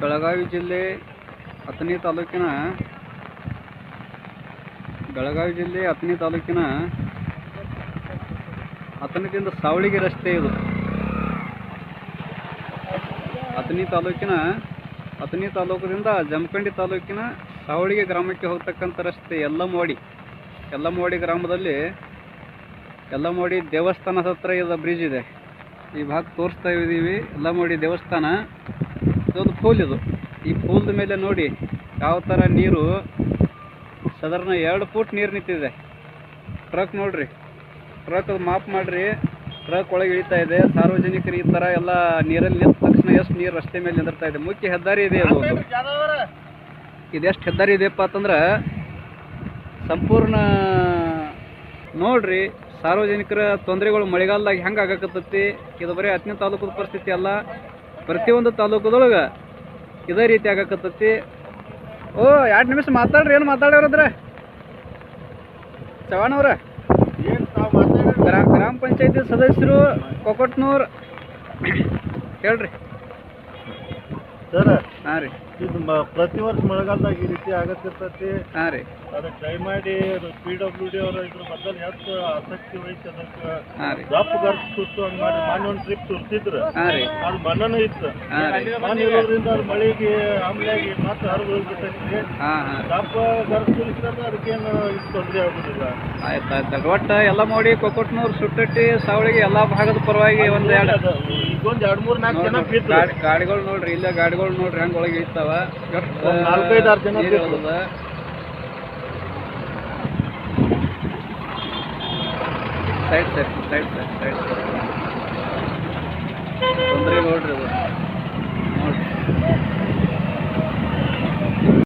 ಬೆಳಗಾವಿ ಜಿಲ್ಲೆ ಅಥಣಿ ತಾಲೂಕಿನ ಬೆಳಗಾವಿ ಜಿಲ್ಲೆ ಅಥಣಿ ತಾಲೂಕಿನ ಅಥಣಿದಿಂದ ಸಾವಳಿಗೆ ರಸ್ತೆ ಇದು. ಅಥಣಿ ತಾಲೂಕಿನ ಅಥಣಿ ತಾಲೂಕಿನಿಂದ ಜಮಖಂಡಿ ತಾಲೂಕಿನ ಸಾವಳಿಗೆ ಗ್ರಾಮಕ್ಕೆ ಹೋಗ್ತಕ್ಕಂಥ ರಸ್ತೆ ಎಲ್ಲಮೋಡಿ ಎಲ್ಲಮೋಡಿ ಗ್ರಾಮದಲ್ಲಿ ಎಲ್ಲಮೋಡಿ ದೇವಸ್ಥಾನದ ಹತ್ರ ಇದು ಬ್ರಿಡ್ಜ್ ಇದೆ. ಈ ಭಾಗ ತೋರಿಸ್ತಾ ಇದ್ದೀವಿ. ಎಲ್ಲಮೋಡಿ ದೇವಸ್ಥಾನ. ಇದೊಂದು ಪೂಲ್ ಇದು ಈ ಪೂಲ್ದ ಮೇಲೆ ನೋಡಿ ಯಾವ ಥರ ನೀರು ಸಾಧಾರಣ ಎರಡು ಫೂಟ್ ನೀರು ನಿಂತಿದೆ. ಟ್ರಕ್ ನೋಡ್ರಿ. ಟ್ರಕ್ ಮಾಪ್ ಮಾಡ್ರಿ. ಟ್ರಕ್ ಒಳಗೆ ಇಳಿತಾ ಇದೆ. ಸಾರ್ವಜನಿಕರು ಈ ಥರ ಎಲ್ಲ ನೀರಲ್ಲಿ ನಿಂತ ತಕ್ಷಣ ಎಷ್ಟು ನೀರು ರಸ್ತೆ ಮೇಲೆ ನಿಂದಿರ್ತಾ ಇದೆ. ಮುಖ್ಯ ಹೆದ್ದಾರಿ ಇದೆ ಅದು. ಇದೆಷ್ಟು ಹೆದ್ದಾರಿ ಇದೆಯಪ್ಪ ಅಂತಂದ್ರೆ ಸಂಪೂರ್ಣ ನೋಡ್ರಿ ಸಾರ್ವಜನಿಕರ ತೊಂದರೆಗಳು ಮಳೆಗಾಲದಾಗ ಹೆಂಗೆ ಆಗಕತ್ತೈತಿ. ಇದು ಬರೀ ಹತ್ತನೇ ತಾಲೂಕದ ಪರಿಸ್ಥಿತಿ ಅಲ್ಲ. ಪ್ರತಿಯೊಂದು ತಾಲೂಕದೊಳಗೆ ಇದೇ ರೀತಿ ಆಗಕತ್ತೈತಿ. ಓ ಎರಡು ನಿಮಿಷ ಮಾತಾಡ್ರಿ ಏನು ಮಾತಾಡ್ಯಾರದ್ರ ಚವಾಣ್ ಅವ್ರ? ಏನ್ ತಾವ್ ಮಾತಾಡಿದ್ರಿ? ಗ್ರಾ ಗ್ರಾಮ ಪಂಚಾಯತಿ ಸದಸ್ಯರು ಕೊಕೊಟ್ನೂರ್. ಹೇಳ್ರಿ. ಸರ್ ಹಾಂ ರೀ. ಇದು ಮ- ಪ್ರತಿ ವರ್ಷ ಮಳೆಗಾಲದಾಗ ಈ ರೀತಿ ಆಗತ್ತಿರ್ತೈತಿ ಹಾಂ ರೀ. ಅದಕ್ಕೆ ದಯಮಾಡಿ ಪಿ ಡಬ್ಲ್ಯೂ ಡಿ ಅವರ ಇದ್ರ ಬದಲು ಹೆಚ್ಚು ಆಸಕ್ತಿ ವಹಿಸಿ ಅದಕ್ಕೆ ಹಾಂ ರೀ. ದಪ್ಪ ಗರ್ಸ್ ಸುತ್ತು ಹಂಗ್ ಮಾಡಿ ಮಾನ್ಯ ಒಂದು ಟ್ರಿಪ್ ಸುರ್ತಿದ್ರು ಹಾಂ ರೀ. ಅದು ಮಣ್ಣನೂ ಇತ್ತು. ಹಾಂ ರೀ. ಮಣ್ಣು ಇರೋದ್ರಿಂದ ಅದು ಮಳೆಗೆ ಆಮ್ಲಾಗಿ ಮತ್ತೆ ಹರಿದು ಹೋಗ್ಬಿಟ್ಟೈತಿ ಹಾಂ ಹಾಂ ದಪ್ಪ ಸುರಿಸಿದ್ರೆ ಅದಕ್ಕೇನು ಇದು ತೊಂದರೆ ಆಗುದಿಲ್ಲ. ಆಯ್ತು ಆಯ್ತು ಒಟ್ಟು ಎಲ್ಲ ಮಾಡಿ ಕೊಕೊಟ್ನೂರ್ ಸುಟ್ಟಟ್ಟಿ ಸಾವಳಿಗೆ ಎಲ್ಲಾ ಭಾಗದ ಪರವಾಗಿ ಒಂದ್ ಎರಡು ಅದು ಈಗೊಂದು ಎರಡು ಮೂರು ನಾಲ್ಕು ಜನ ಗಾಡಿ ಗಾಡಿಗಳು ನೋಡ್ರಿ ಇಲ್ಲ ಗಾಡಿಗಳು ನೋಡ್ರಿ ಹಂಗ ಒಳಗೆ ನಾಲ್ಕೈದು ಆರು ಜನ. Side side side side side ತೊಂದರೆ ನೋಡ್ರಿ ಅದು.